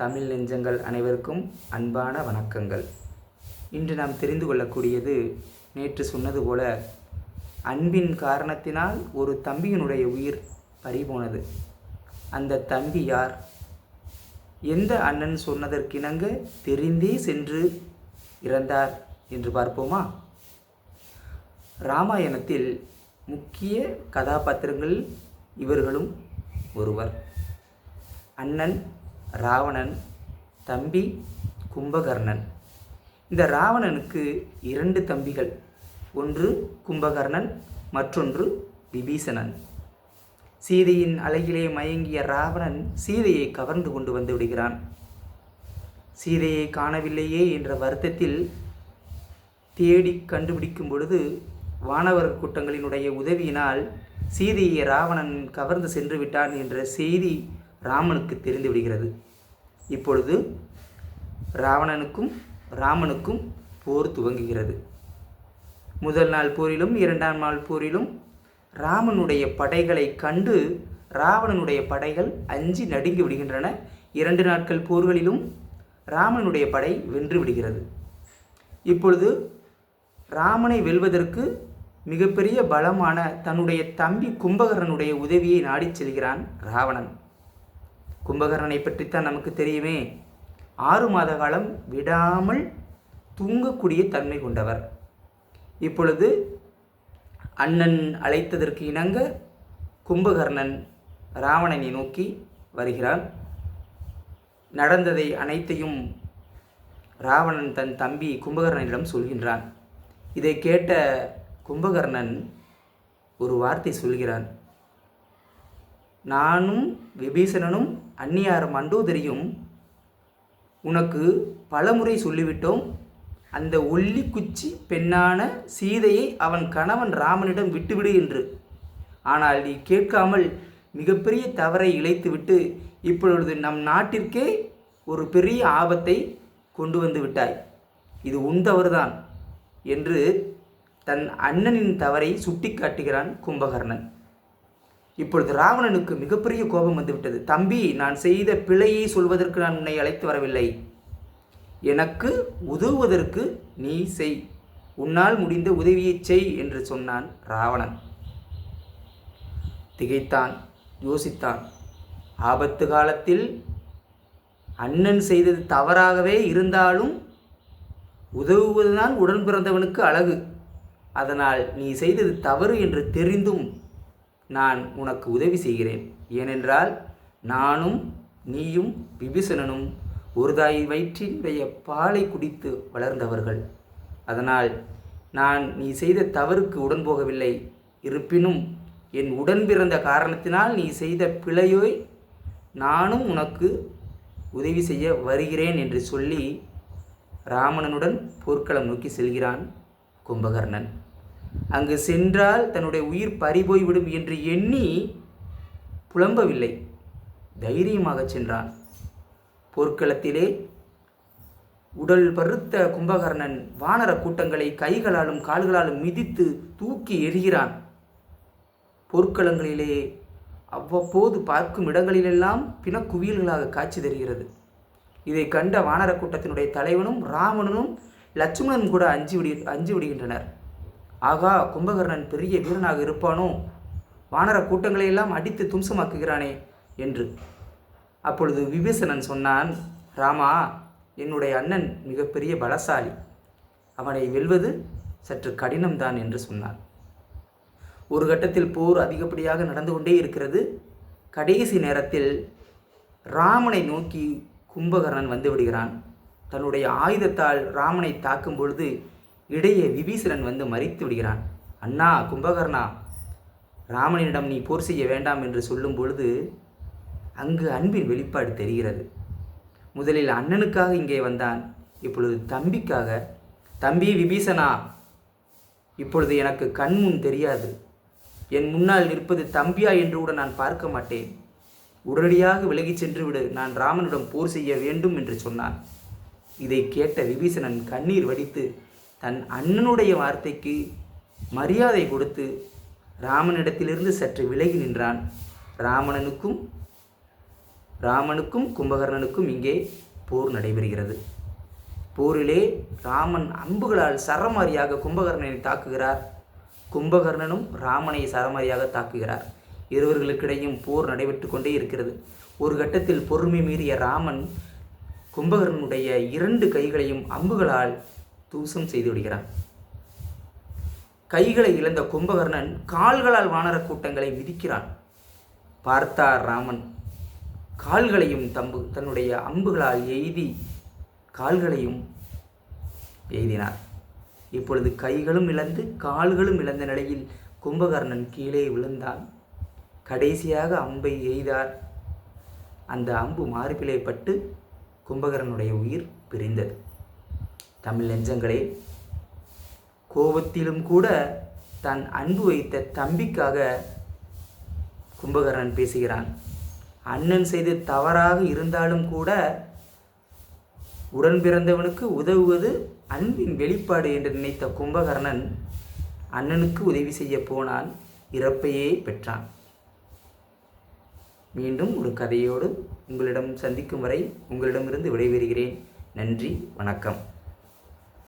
தமிழ் நெஞ்சங்கள் அனைவருக்கும் அன்பான வணக்கங்கள். இன்று நாம் தெரிந்து கொள்ளக்கூடியது நேற்று சொன்னது போல அன்பின் காரணத்தினால் ஒரு தம்பியினுடைய உயிர் பறிபோனது. அந்த தம்பி யார்? எந்த அண்ணன் சொன்னதற்கிணங்க தெரிந்தே சென்று இறந்தார் என்று பார்ப்போமா? ராமாயணத்தில் முக்கிய கதாபாத்திரங்கள் இவர்களும் ஒருவர். அண்ணன் ராவணன் தம்பி கும்பகர்ணன். இந்த ராவணனுக்கு இரண்டு தம்பிகள். ஒன்று கும்பகர்ணன் மற்றொன்று விபீஷணன். சீதையின் அழகிலே மயங்கிய ராவணன் சீதையை கவர்ந்து கொண்டு வந்து விடுகிறான். சீதையை காணவில்லையே என்ற வருத்தத்தில் தேடி கண்டுபிடிக்கும் பொழுது வானவர் கூட்டங்களினுடைய உதவியினால் சீதையை ராவணன் கவர்ந்து சென்று விட்டான் என்ற செய்தி ராமனுக்கு தெரிந்து விடுகிறது. இப்பொழுது ராவணனுக்கும் ராமனுக்கும் போர் துவங்குகிறது. முதல் நாள் போரிலும் இரண்டாம் நாள் போரிலும் ராமனுடைய படைகளை கண்டு ராவணனுடைய படைகள் அஞ்சி நடுங்கி விடுகின்றன. இரண்டு நாட்கள் போர்களிலும் ராமனுடைய படை வென்று விடுகிறது. இப்பொழுது ராமனை வெல்வதற்கு மிகப்பெரிய பலமான தன்னுடைய தம்பி கும்பகரனுடைய உதவியை நாடிச் செல்கிறான் ராவணன். கும்பகர்ணனை பற்றித்தான் நமக்கு தெரியுமே. ஆறு மாத காலம் விடாமல் தூங்கக்கூடிய தன்மை கொண்டவர். இப்பொழுது அண்ணன் அழைத்ததற்கு இணங்க கும்பகர்ணன் ராவணனை நோக்கி வருகிறான். நடந்ததை அனைத்தையும் ராவணன் தன் தம்பி கும்பகர்ணனிடம் சொல்கின்றான். இதை கேட்ட கும்பகர்ணன் ஒரு வார்த்தை சொல்கிறான். நானும் விபீஷணனும் அந்நியார் மண்டோதரியும் உனக்கு பலமுறை சொல்லிவிட்டோம். அந்த ஒல்லி குச்சி பெண்ணான சீதையை அவன் கணவன் ராமனிடம் விட்டுவிடு என்று. ஆனால் நீ கேட்காமல் மிகப்பெரிய தவறை இழைத்துவிட்டு இப்பொழுது நம் நாட்டிற்கே ஒரு பெரிய ஆபத்தை கொண்டு வந்து விட்டாய். இது உன் தவறுதான் என்று தன் அண்ணனின் தவறை சுட்டிக்காட்டுகிறான் கும்பகர்ணன். இப்பொழுது ராவணனுக்கு மிகப்பெரிய கோபம் வந்துவிட்டது. தம்பி நான் செய்த பிழையை சொல்வதற்கு நான் உன்னை அழைத்து வரவில்லை. எனக்கு உதவுவதற்கு நீ செய். உன்னால் முடிந்த உதவியை செய் என்று சொன்னான் ராவணன். திகைத்தான் யோசித்தான். ஆபத்து காலத்தில் அண்ணன் செய்தது தவறாகவே இருந்தாலும் உதவுவதுதான் உடன் பிறந்தவனுக்கு அழகு. அதனால் நீ செய்தது தவறு என்று தெரிந்தும் நான் உனக்கு உதவி செய்கிறேன். ஏனென்றால் நானும் நீயும் விபீஷணனும் ஒரு தாய் வயிற்றினுடைய பாலை குடித்து வளர்ந்தவர்கள். அதனால் நான் நீ செய்த தவறுக்கு உடன் போகவில்லை. இருப்பினும் என் உடன் பிறந்த காரணத்தினால் நீ செய்த பிழையோய் நானும் உனக்கு உதவி செய்ய வருகிறேன் என்று சொல்லி ராமணனுடன் போர்க்களம் நோக்கி செல்கிறான் கும்பகர்ணன். அங்கு சென்றால் தன்னுடைய உயிர் பறிபோய்விடும் என்று எண்ணி புலம்பவில்லை. தைரியமாக சென்றான். போர்க்களத்திலே உடல் பருத்த கும்பகர்ணன் வானர கூட்டங்களை கைகளாலும் கால்களாலும் மிதித்து தூக்கி எறிகிறான். போர்க்களங்களிலே அவ்வப்போது பார்க்கும் இடங்களிலெல்லாம் பிணக்குவியல்களாக காட்சி தருகிறது. இதை கண்ட வானர கூட்டத்தினுடைய தலைவனும் ராவணனும் லட்சுமணனும் கூட அஞ்சு விடி அஞ்சு விடுகின்றனர். ஆகா கும்பகர்ணன் பெரிய வீரனாக இருப்பானோ? வானர கூட்டங்களை எல்லாம் அடித்து தும்சமாக்குகிறானே என்று. அப்பொழுது விபீஷணன் சொன்னான் ராமா என்னுடைய அண்ணன் மிகப்பெரிய பலசாலி. அவனை வெல்வது சற்று கடினம்தான் என்று சொன்னான். ஒரு கட்டத்தில் போர் அதிகப்படியாக நடந்து கொண்டே இருக்கிறது. கடைசி நேரத்தில் ராமனை நோக்கி கும்பகர்ணன் வந்து விடுகிறான். தன்னுடைய ஆயுதத்தால் ராமனை தாக்கும் பொழுது இடையே விபீஷணன் வந்து மறித்து விடுகிறான். அண்ணா கும்பகர்ணா ராமனிடம் நீ போர் செய்ய வேண்டாம் என்று சொல்லும் பொழுது அங்கு அன்பின் வெளிப்பாடு தெரிகிறது. முதலில் அண்ணனுக்காக இங்கே வந்தான். இப்பொழுது தம்பிக்காக தம்பி விபீஷனா இப்பொழுது எனக்கு கண்முன் தெரியாது. என் முன்னால் நிற்பது தம்பியா என்று கூட நான் பார்க்க மாட்டேன். உடனடியாக விலகிச் சென்று விடு. நான் ராமனிடம் போர் செய்ய வேண்டும் என்று சொன்னான். இதை கேட்ட விபீஷணன் கண்ணீர் வடித்து தன் அண்ணனுடைய வார்த்தைக்கு மரியாதை கொடுத்து ராமனிடத்திலிருந்து சற்று விலகி நின்றான். ராமணனுக்கும் ராமனுக்கும் கும்பகர்ணனுக்கும் இங்கே போர் நடைபெறுகிறது. போரிலே ராமன் அம்புகளால் சரமாரியாக கும்பகர்ணனை தாக்குகிறார். கும்பகர்ணனும் ராமனை சரமாரியாக தாக்குகிறார். இருவர்களுக்கிடையும் போர் நடைபெற்று கொண்டே இருக்கிறது. ஒரு கட்டத்தில் பொறுமை மீறிய ராமன் கும்பகர்ணனுடைய இரண்டு கைகளையும் அம்புகளால் தூசம் செய்து விடுகிறான். கைகளை இழந்த கும்பகர்ணன் கால்களால் வானர கூட்டங்களை மிதிக்கிறான். பார்த்தார் ராமன் கால்களையும் தம்பு தன்னுடைய அம்புகளால் எய்தி கால்களையும் எய்தினார். இப்பொழுது கைகளும் இழந்து கால்களும் இழந்த நிலையில் கும்பகர்ணன் கீழே விழுந்தான். கடைசியாக அம்பை எய்தார். அந்த அம்பு மார்பிலே பட்டு கும்பகர்ணனுடைய உயிர் பிரிந்தது. தமிழ் நெஞ்சங்களே. கோபத்திலும் கூட தன் அன்பு வைத்த தம்பிக்காக கும்பகர்ணன் பேசுகிறான். அண்ணன் செய்து தவறாக இருந்தாலும் கூட உடன் பிறந்தவனுக்கு உதவுவது அன்பின் வெளிப்பாடு என்று நினைத்த கும்பகர்ணன் அண்ணனுக்கு உதவி செய்ய போனான் இறப்பையே பெற்றான். மீண்டும் ஒரு கதையோடு உங்களிடம் சந்திக்கும் வரை உங்களிடமிருந்து விடைபெறுகிறேன். நன்றி வணக்கம்.